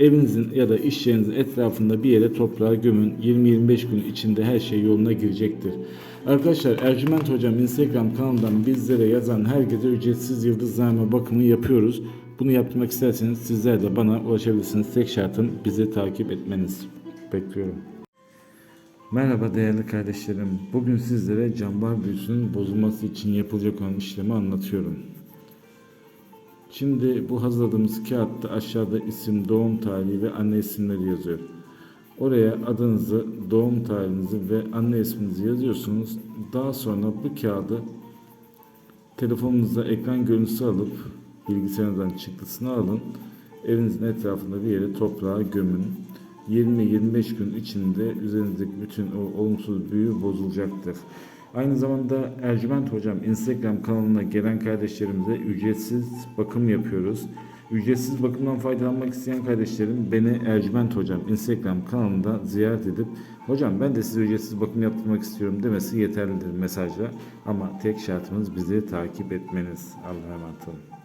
evinizin ya da iş yerinizin etrafında bir yere toprağa gömün. 20-25 gün içinde her şey yoluna girecektir. Arkadaşlar Ercüment Hocam Instagram kanalından bizlere yazan herkese ücretsiz yıldızname bakımı yapıyoruz. Bunu yapmak isterseniz sizler de bana ulaşabilirsiniz. Tek şartım bizi takip etmeniz. Bekliyorum. Merhaba değerli kardeşlerim. Bugün sizlere cambar büyüsünün bozulması için yapılacak olan işlemi anlatıyorum. Şimdi bu hazırladığımız kağıtta aşağıda isim, doğum tarihi ve anne isimleri yazıyor. Oraya adınızı, doğum tarihinizi ve anne isminizi yazıyorsunuz. Daha sonra bu kağıdı telefonunuzda ekran görüntüsü alıp bilgisayarınızdan çıktısını alın. Evinizin etrafında bir yere toprağa gömün. 20-25 gün içinde üzerinizdeki bütün o olumsuz büyü bozulacaktır. Aynı zamanda Ercüment Hocam Instagram kanalına gelen kardeşlerimize ücretsiz bakım yapıyoruz. Ücretsiz bakımdan faydalanmak isteyen kardeşlerim beni Ercüment Hocam Instagram kanalında ziyaret edip Hocam ben de size ücretsiz bakım yaptırmak istiyorum demesi yeterlidir mesajla. Ama tek şartımız bizi takip etmeniz. Allah'a emanet olun.